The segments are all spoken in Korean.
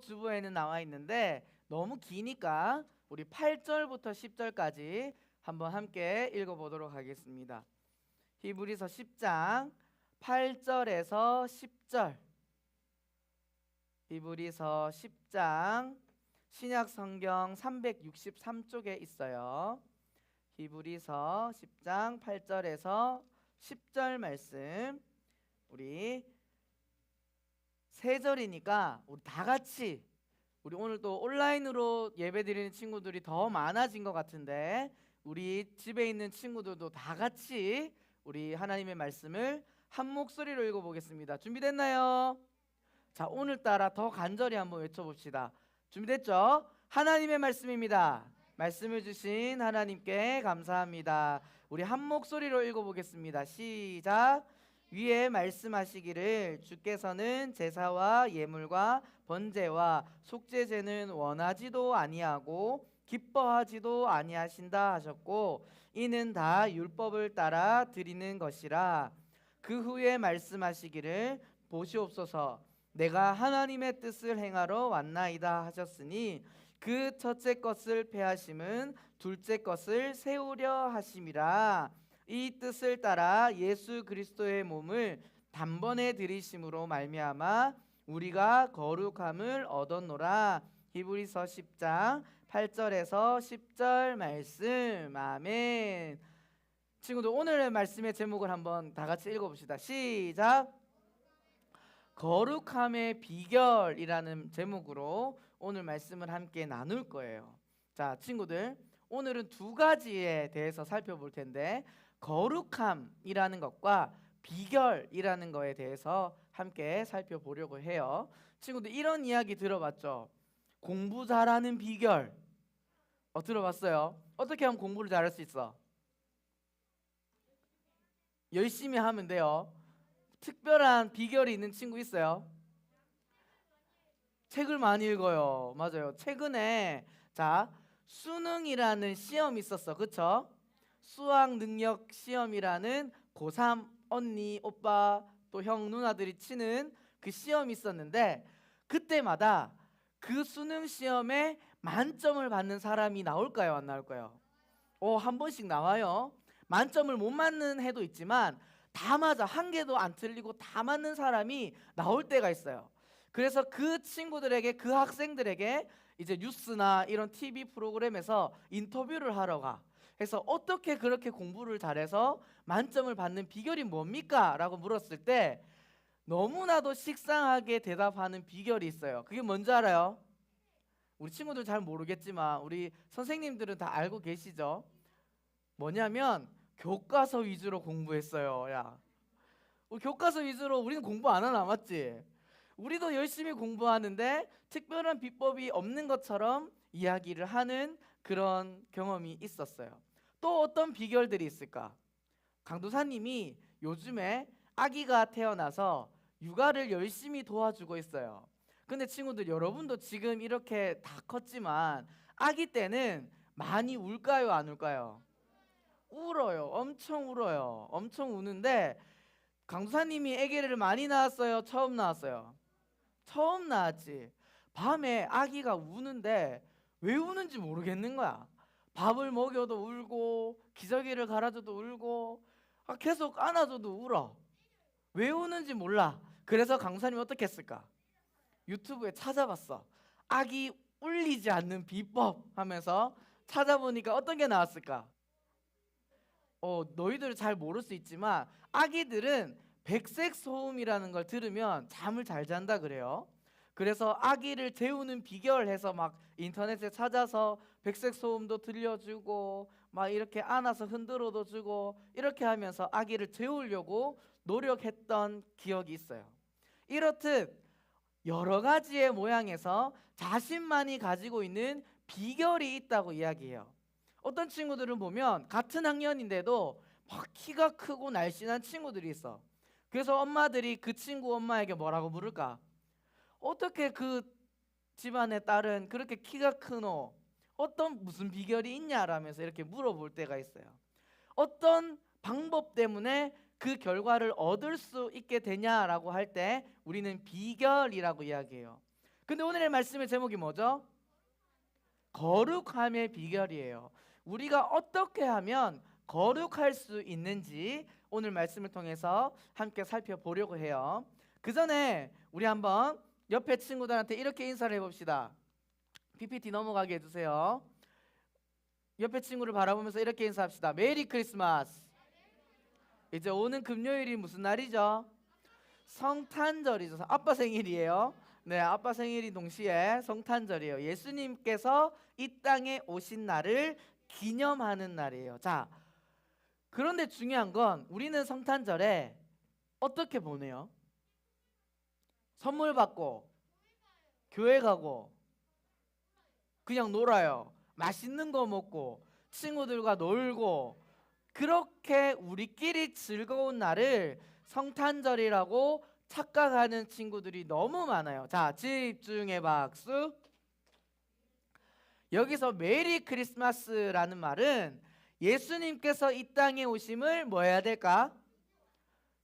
주보에는 나와 있는데 너무 기니까 우리 8절부터 10절까지 한번 함께 읽어보도록 하겠습니다. 히브리서 10장 8절에서 10절 히브리서 10장 신약 성경 363쪽에 있어요. 히브리서 10장 8절에서 10절 말씀 우리 세 절이니까 우리 다 같이 우리 오늘 또 온라인으로 예배드리는 친구들이 더 많아진 것 같은데 우리 집에 있는 친구들도 다 같이 우리 하나님의 말씀을 한 목소리로 읽어보겠습니다. 준비됐나요? 자 오늘따라 더 간절히 한번 외쳐봅시다. 준비됐죠? 하나님의 말씀입니다. 말씀을 주신 하나님께 감사합니다. 우리 한 목소리로 읽어보겠습니다. 시작. 위에 말씀하시기를 주께서는 제사와 예물과 번제와 속죄제는 원하지도 아니하고 기뻐하지도 아니하신다 하셨고 이는 다 율법을 따라 드리는 것이라. 그 후에 말씀하시기를 보시옵소서. 내가 하나님의 뜻을 행하러 왔나이다 하셨으니 그 첫째 것을 패하심은 둘째 것을 세우려 하심이라 이 뜻을 따라 예수 그리스도의 몸을 단번에 들이심으로 말미암아 우리가 거룩함을 얻었노라. 히브리서 10장 8절에서 10절 말씀. 아멘. 친구들 오늘의 말씀의 제목을 한번 다 같이 읽어 봅시다. 시작. 거룩함의 비결이라는 제목으로 오늘 말씀을 함께 나눌 거예요. 자, 친구들, 오늘은 두 가지에 대해서 살펴볼 텐데 거룩함이라는 것과 비결이라는 거에 대해서 함께 살펴보려고 해요. 친구들 이런 이야기 들어봤죠? 공부 잘하는 비결. 어 들어봤어요? 어떻게 하면 공부를 잘할 수 있어? 열심히 하면 돼요. 특별한 비결이 있는 친구 있어요? 책을 많이 읽어요. 맞아요. 최근에 자 수능이라는 시험이 있었어. 그쵸? 수학 능력 시험이라는 고3 언니, 오빠 또 형 누나들이 치는 그 시험이 있었는데 그때마다 그 수능 시험에 만점을 받는 사람이 나올까요? 안 나올까요? 어, 한 번씩 나와요. 만점을 못 맞는 해도 있지만 다 맞아. 한 개도 안 틀리고 다 맞는 사람이 나올 때가 있어요. 그래서 그 친구들에게 그 학생들에게 이제 뉴스나 이런 TV 프로그램에서 인터뷰를 하러 가. 그래서 어떻게 그렇게 공부를 잘해서 만점을 받는 비결이 뭡니까? 라고 물었을 때 너무나도 식상하게 대답하는 비결이 있어요. 그게 뭔지 알아요? 우리 친구들 잘 모르겠지만 우리 선생님들은 다 알고 계시죠? 뭐냐면 교과서 위주로 공부했어요. 야. 우리 교과서 위주로 우리는 공부 안 하나 맞지? 우리도 열심히 공부하는데 특별한 비법이 없는 것처럼 이야기를 하는 그런 경험이 있었어요. 또 어떤 비결들이 있을까? 강도사님이 요즘에 아기가 태어나서 육아를 열심히 도와주고 있어요. 근데 친구들 여러분도 지금 이렇게 다 컸지만 아기 때는 많이 울까요, 안 울까요? 울어요. 엄청 울어요. 엄청 우는데 강도사님이 아기를 많이 낳았어요. 처음 낳았어요. 처음 낳았지. 밤에 아기가 우는데 왜 우는지 모르겠는 거야. 밥을 먹여도 울고 기저귀를 갈아줘도 울고 아, 계속 안아줘도 울어. 왜 우는지 몰라. 그래서 강사님 어떻게 했을까? 유튜브에 찾아봤어. 아기 울리지 않는 비법 하면서 찾아보니까 어떤 게 나왔을까? 어, 너희들 잘 모를 수 있지만 아기들은 백색 소음이라는 걸 들으면 잠을 잘 잔다 그래요. 그래서 아기를 재우는 비결 해서 막 인터넷에 찾아서 백색 소음도 들려주고 막 이렇게 안아서 흔들어도 주고 이렇게 하면서 아기를 재우려고 노력했던 기억이 있어요. 이렇듯 여러 가지의 모양에서 자신만이 가지고 있는 비결이 있다고 이야기해요. 어떤 친구들은 보면 같은 학년인데도 막 키가 크고 날씬한 친구들이 있어. 그래서 엄마들이 그 친구 엄마에게 뭐라고 물을까? 어떻게 그 집안의 딸은 그렇게 키가 크노? 어떤 무슨 비결이 있냐라면서 이렇게 물어볼 때가 있어요. 어떤 방법 때문에 그 결과를 얻을 수 있게 되냐라고 할 때 우리는 비결이라고 이야기해요. 근데 오늘의 말씀의 제목이 뭐죠? 거룩함의 비결이에요. 우리가 어떻게 하면 거룩할 수 있는지 오늘 말씀을 통해서 함께 살펴보려고 해요. 그 전에 우리 한번 옆에 친구들한테 이렇게 인사를 해봅시다. PPT 넘어가게 해주세요. 옆에 친구를 바라보면서 이렇게 인사합시다. 메리 크리스마스. 이제 오는 금요일이 무슨 날이죠? 성탄절이죠. 아빠 생일이에요. 네, 아빠 생일이 동시에 성탄절이에요. 예수님께서 이 땅에 오신 날을 기념하는 날이에요. 자, 그런데 중요한 건 우리는 성탄절에 어떻게 보내요? 선물 받고 교회 가고 그냥 놀아요. 맛있는 거 먹고 친구들과 놀고 그렇게 우리끼리 즐거운 날을 성탄절이라고 착각하는 친구들이 너무 많아요. 자, 집중해 박수. 여기서 메리 크리스마스라는 말은 예수님께서 이 땅에 오심을 뭐 해야 될까?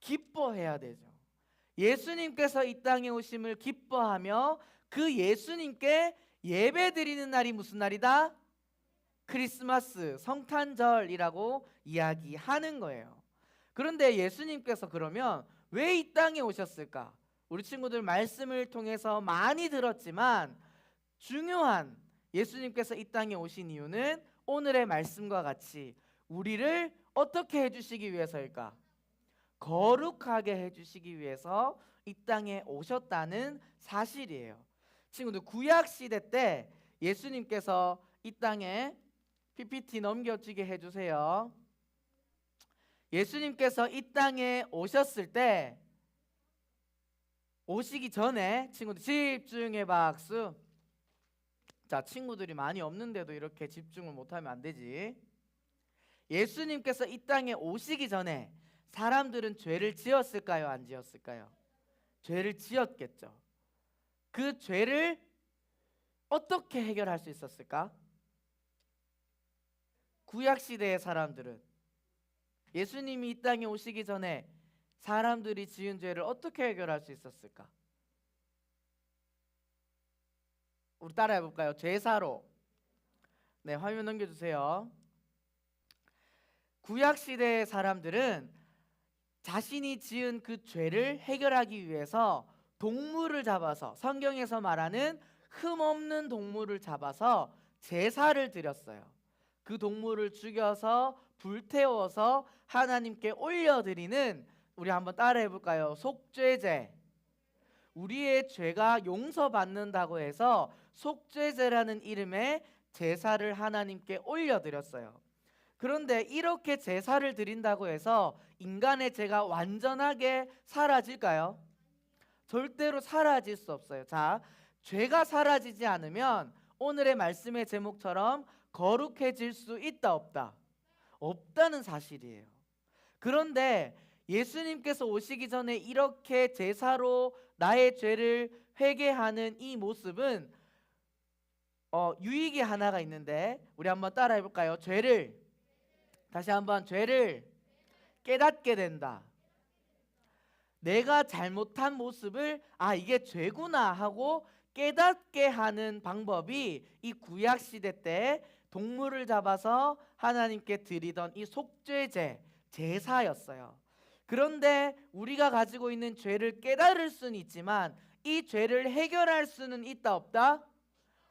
기뻐해야 되죠. 예수님께서 이 땅에 오심을 기뻐하며 그 예수님께 예배 드리는 날이 무슨 날이다? 크리스마스, 성탄절이라고 이야기하는 거예요. 그런데 예수님께서 그러면 왜 이 땅에 오셨을까? 우리 친구들 말씀을 통해서 많이 들었지만 중요한 예수님께서 이 땅에 오신 이유는 오늘의 말씀과 같이 우리를 어떻게 해주시기 위해서일까? 거룩하게 해주시기 위해서 이 땅에 오셨다는 사실이에요. 친구들 구약 시대 때 예수님께서 이 땅에 PPT 넘겨지게 해주세요. 예수님께서 이 땅에 오셨을 때 오시기 전에 친구들 집중해 박수. 자, 친구들이 많이 없는데도 이렇게 집중을 못하면 안 되지. 예수님께서 이 땅에 오시기 전에 사람들은 죄를 지었을까요? 안 지었을까요? 죄를 지었겠죠. 그 죄를 어떻게 해결할 수 있었을까? 구약 시대의 사람들은 예수님이 이 땅에 오시기 전에 사람들이 지은 죄를 어떻게 해결할 수 있었을까? 우리 따라해 볼까요? 제사로. 네, 화면 넘겨 주세요. 구약 시대의 사람들은 자신이 지은 그 죄를 해결하기 위해서 동물을 잡아서 성경에서 말하는 흠 없는 동물을 잡아서 제사를 드렸어요. 그 동물을 죽여서 불태워서 하나님께 올려드리는 우리 한번 따라해 볼까요? 속죄제. 우리의 죄가 용서받는다고 해서 속죄제라는 이름의 제사를 하나님께 올려드렸어요. 그런데 이렇게 제사를 드린다고 해서 인간의 죄가 완전하게 사라질까요? 절대로 사라질 수 없어요. 자, 죄가 사라지지 않으면 오늘의 말씀의 제목처럼 거룩해질 수 있다 없다? 없다는 사실이에요. 그런데 예수님께서 오시기 전에 이렇게 제사로 나의 죄를 회개하는 이 모습은 어, 유익이 하나가 있는데 우리 한번 따라해 볼까요? 죄를 다시 한번 죄를 깨닫게 된다. 내가 잘못한 모습을 아 이게 죄구나 하고 깨닫게 하는 방법이 이 구약 시대 때 동물을 잡아서 하나님께 드리던 이 속죄제 제사였어요. 그런데 우리가 가지고 있는 죄를 깨달을 수는 있지만 이 죄를 해결할 수는 있다 없다?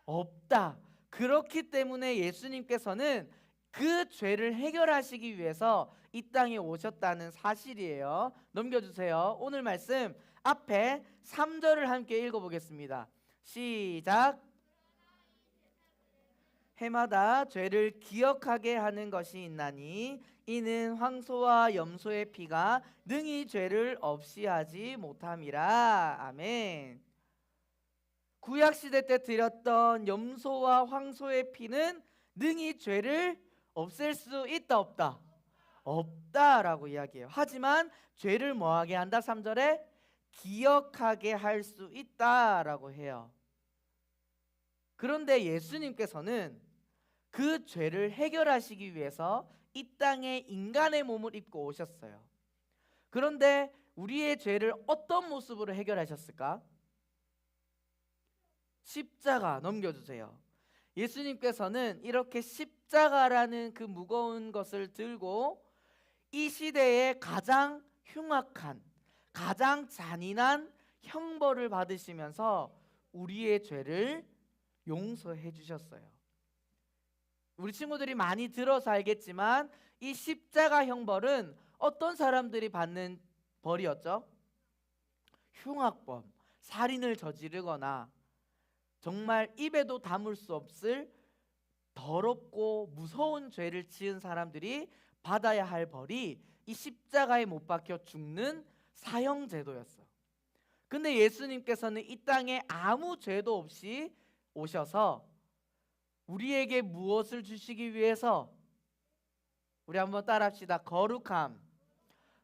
없다. 그렇기 때문에 예수님께서는 그 죄를 해결하시기 위해서 이 땅에 오셨다는 사실이에요. 넘겨주세요. 오늘 말씀 앞에 3절을 함께 읽어보겠습니다. 시작. 해마다 죄를 기억하게 하는 것이 있나니 이는 황소와 염소의 피가 능히 죄를 없이 하지 못함이라. 아멘. 구약 시대 때 드렸던 염소와 황소의 피는 능히 죄를 없앨 수 있다 없다. 없다라고 이야기해요. 하지만 죄를 뭐하게 한다? 3절에 기억하게 할 수 있다라고 해요. 그런데 예수님께서는 그 죄를 해결하시기 위해서 이 땅에 인간의 몸을 입고 오셨어요. 그런데 우리의 죄를 어떤 모습으로 해결하셨을까? 십자가 넘겨주세요. 예수님께서는 이렇게 십 자가라는 그 무거운 것을 들고 이 시대에 가장 흉악한, 가장 잔인한 형벌을 받으시면서 우리의 죄를 용서해 주셨어요. 우리 친구들이 많이 들어서 알겠지만 이 십자가 형벌은 어떤 사람들이 받는 벌이었죠? 흉악범, 살인을 저지르거나 정말 입에도 담을 수 없을 더럽고 무서운 죄를 지은 사람들이 받아야 할 벌이 이 십자가에 못 박혀 죽는 사형 제도였어요. 근데 예수님께서는 이 땅에 아무 죄도 없이 오셔서 우리에게 무엇을 주시기 위해서 우리 한번 따라합시다. 거룩함.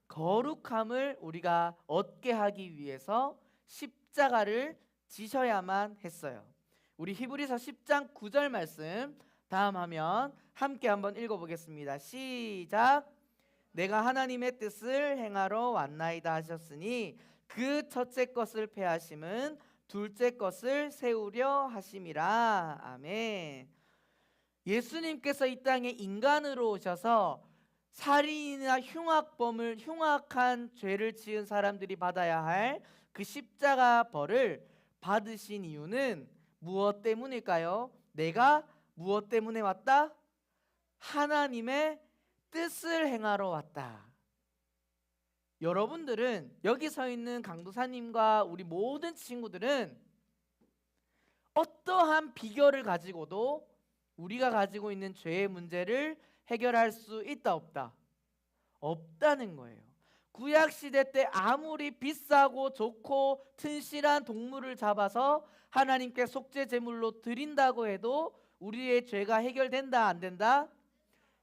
거룩함을 우리가 얻게 하기 위해서 십자가를 지셔야만 했어요. 우리 히브리서 10장 9절 말씀 다음 화면 함께 한번 읽어 보겠습니다. 시작. 내가 하나님의 뜻을 행하러 왔나이다 하셨으니 그 첫째 것을 패하심은 둘째 것을 세우려 하심이라. 아멘. 예수님께서 이 땅에 인간으로 오셔서 살인이나 흉악범을 흉악한 죄를 지은 사람들이 받아야 할 그 십자가 벌을 받으신 이유는 무엇 때문일까요? 내가 무엇 때문에 왔다? 하나님의 뜻을 행하러 왔다. 여러분들은 여기 서 있는 강도사님과 우리 모든 친구들은 어떠한 비결을 가지고도 우리가 가지고 있는 죄의 문제를 해결할 수 있다 없다? 없다는 거예요. 구약 시대 때 아무리 비싸고 좋고 튼실한 동물을 잡아서 하나님께 속죄 제물로 드린다고 해도 우리의 죄가 해결된다 안 된다?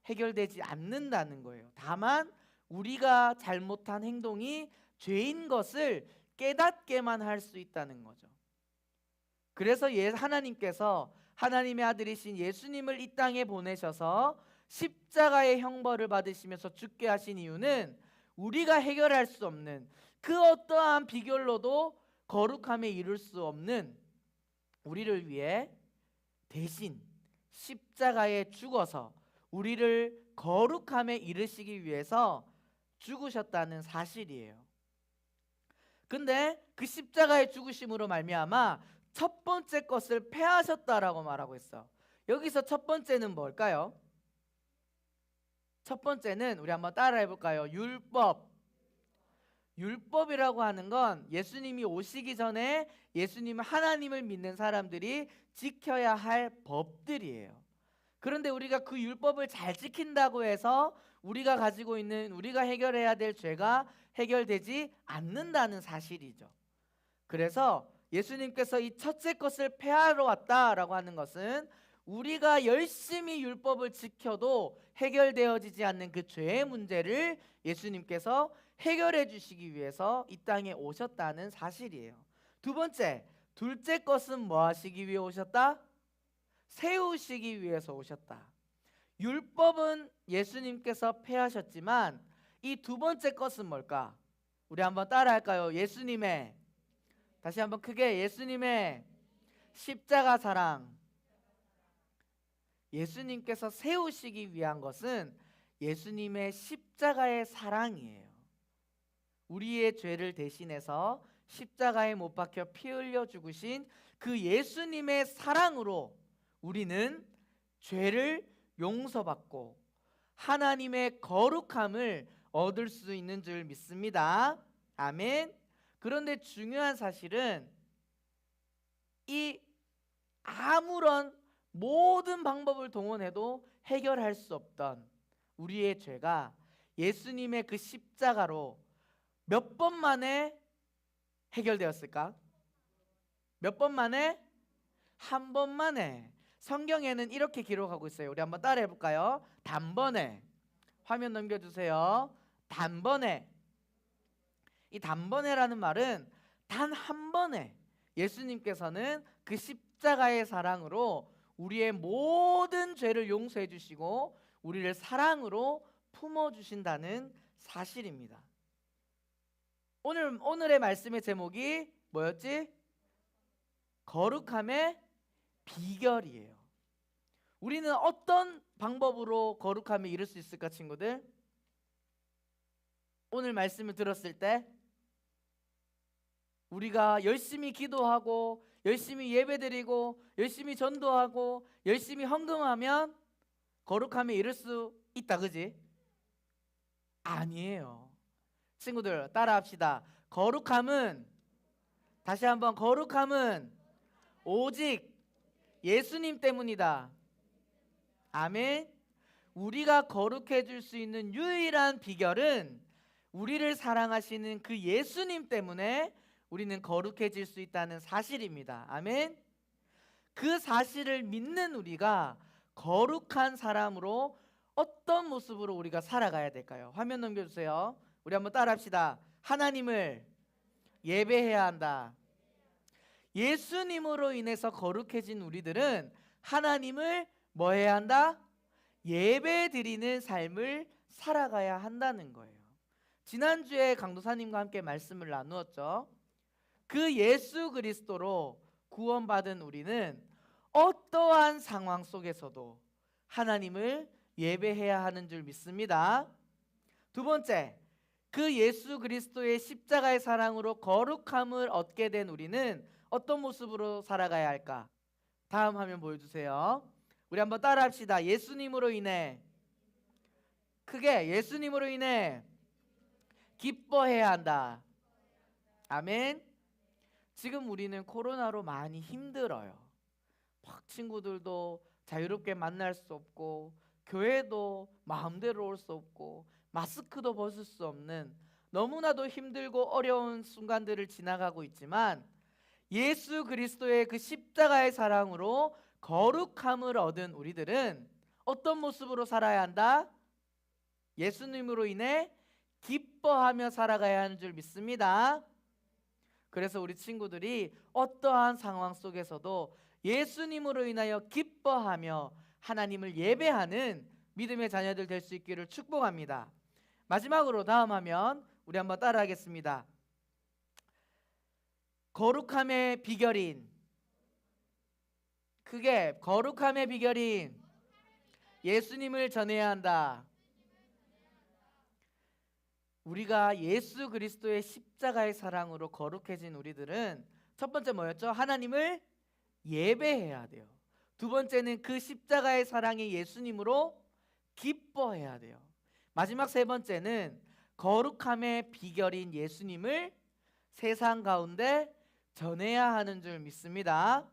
해결되지 않는다는 거예요. 다만 우리가 잘못한 행동이 죄인 것을 깨닫게만 할 수 있다는 거죠. 그래서 예 하나님께서 하나님의 아들이신 예수님을 이 땅에 보내셔서 십자가의 형벌을 받으시면서 죽게 하신 이유는 우리가 해결할 수 없는 그 어떠한 비결로도 거룩함에 이룰 수 없는 우리를 위해 대신 십자가에 죽어서 우리를 거룩함에 이르시기 위해서 죽으셨다는 사실이에요. 근데 그 십자가의 죽으심으로 말미암아 첫 번째 것을 패하셨다라고 말하고 있어. 여기서 첫 번째는 뭘까요? 첫 번째는 우리 한번 따라해 볼까요? 율법. 율법이라고 하는 건 예수님이 오시기 전에 예수님 하나님을 믿는 사람들이 지켜야 할 법들이에요. 그런데 우리가 그 율법을 잘 지킨다고 해서 우리가 가지고 있는 우리가 해결해야 될 죄가 해결되지 않는다는 사실이죠. 그래서 예수님께서 이 첫째 것을 폐하러 왔다라고 하는 것은 우리가 열심히 율법을 지켜도 해결되어지지 않는 그 죄의 문제를 예수님께서 해결해 주시기 위해서 이 땅에 오셨다는 사실이에요. 두 번째, 둘째 것은 뭐 하시기 위해 오셨다? 세우시기 위해서 오셨다. 율법은 예수님께서 폐하셨지만 이 두 번째 것은 뭘까? 우리 한번 따라할까요? 예수님의 다시 한번 크게 예수님의 십자가 사랑. 예수님께서 세우시기 위한 것은 예수님의 십자가의 사랑이에요. 우리의 죄를 대신해서 십자가에 못 박혀 피 흘려 죽으신 그 예수님의 사랑으로 우리는 죄를 용서받고 하나님의 거룩함을 얻을 수 있는 줄 믿습니다. 아멘. 그런데 중요한 사실은 이 아무런 모든 방법을 동원해도 해결할 수 없던 우리의 죄가 예수님의 그 십자가로 몇 번 만에 해결되었을까? 몇 번 만에? 한 번 만에. 성경에는 이렇게 기록하고 있어요. 우리 한번 따라해 볼까요? 단번에. 화면 넘겨 주세요. 단번에. 이 단번에라는 말은 단 한 번에 예수님께서는 그 십자가의 사랑으로 우리의 모든 죄를 용서해 주시고 우리를 사랑으로 품어 주신다는 사실입니다. 오늘 오늘의 말씀의 제목이 뭐였지? 거룩함의 비결이에요. 우리는 어떤 방법으로 거룩함에 이룰 수 있을까, 친구들? 오늘 말씀을 들었을 때 우리가 열심히 기도하고 열심히 예배드리고 열심히 전도하고 열심히 헌금하면 거룩함에 이룰 수 있다, 그지? 아니에요. 친구들 따라합시다. 거룩함은 다시 한번 거룩함은 오직 예수님 때문이다. 아멘. 우리가 거룩해질 수 있는 유일한 비결은 우리를 사랑하시는 그 예수님 때문에 우리는 거룩해질 수 있다는 사실입니다. 아멘. 그 사실을 믿는 우리가 거룩한 사람으로 어떤 모습으로 우리가 살아가야 될까요? 화면 넘겨주세요. 우리 한번 따라합시다. 하나님을 예배해야 한다. 예수님으로 인해서 거룩해진 우리들은 하나님을 뭐 해야 한다? 예배 드리는 삶을 살아가야 한다는 거예요. 지난주에 강도사님과 함께 말씀을 나누었죠. 그 예수 그리스도로 구원받은 우리는 어떠한 상황 속에서도 하나님을 예배해야 하는 줄 믿습니다. 두 번째, 그 예수 그리스도의 십자가의 사랑으로 거룩함을 얻게 된 우리는 어떤 모습으로 살아가야 할까? 다음 화면 보여주세요. 우리 한번 따라합시다. 예수님으로 인해 크게 예수님으로 인해 기뻐해야 한다. 아멘. 지금 우리는 코로나로 많이 힘들어요. 막 친구들도 자유롭게 만날 수 없고 교회도 마음대로 올 수 없고 마스크도 벗을 수 없는 너무나도 힘들고 어려운 순간들을 지나가고 있지만 예수 그리스도의 그 십자가의 사랑으로 거룩함을 얻은 우리들은 어떤 모습으로 살아야 한다? 예수님으로 인해 기뻐하며 살아가야 하는 줄 믿습니다. 그래서 우리 친구들이 어떠한 상황 속에서도 예수님으로 인하여 기뻐하며 하나님을 예배하는 믿음의 자녀들 될 수 있기를 축복합니다. 마지막으로 다음 화면 우리 한번 따라하겠습니다. 거룩함의 비결인 그게 거룩함의 비결인 예수님을 전해야 한다. 우리가 예수 그리스도의 십자가의 사랑으로 거룩해진 우리들은 첫 번째 뭐였죠? 하나님을 예배해야 돼요. 두 번째는 그 십자가의 사랑이 예수님으로 기뻐해야 돼요. 마지막 세 번째는 거룩함의 비결인 예수님을 세상 가운데 전해야 하는 줄 믿습니다.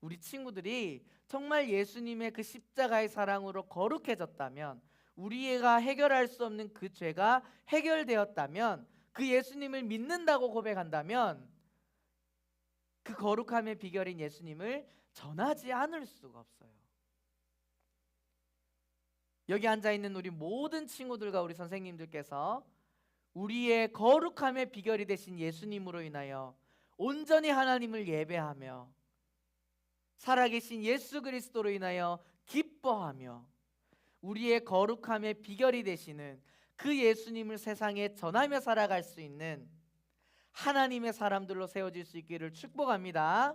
우리 친구들이 정말 예수님의 그 십자가의 사랑으로 거룩해졌다면 우리가 해결할 수 없는 그 죄가 해결되었다면 그 예수님을 믿는다고 고백한다면 그 거룩함의 비결인 예수님을 전하지 않을 수가 없어요. 여기 앉아 있는 우리 모든 친구들과 우리 선생님들께서 우리의 거룩함의 비결이 되신 예수님으로 인하여 온전히 하나님을 예배하며 살아계신 예수 그리스도로 인하여 기뻐하며 우리의 거룩함의 비결이 되시는 그 예수님을 세상에 전하며 살아갈 수 있는 하나님의 사람들로 세워질 수 있기를 축복합니다.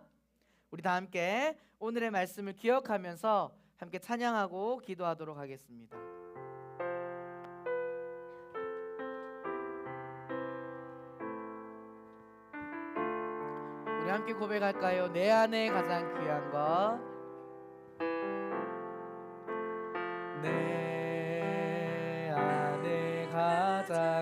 우리 다 함께 오늘의 말씀을 기억하면서 함께 찬양하고 기도하도록 하겠습니다. 함께 고백할까요? 내 안에 가장 귀한 것. 내 안에 가장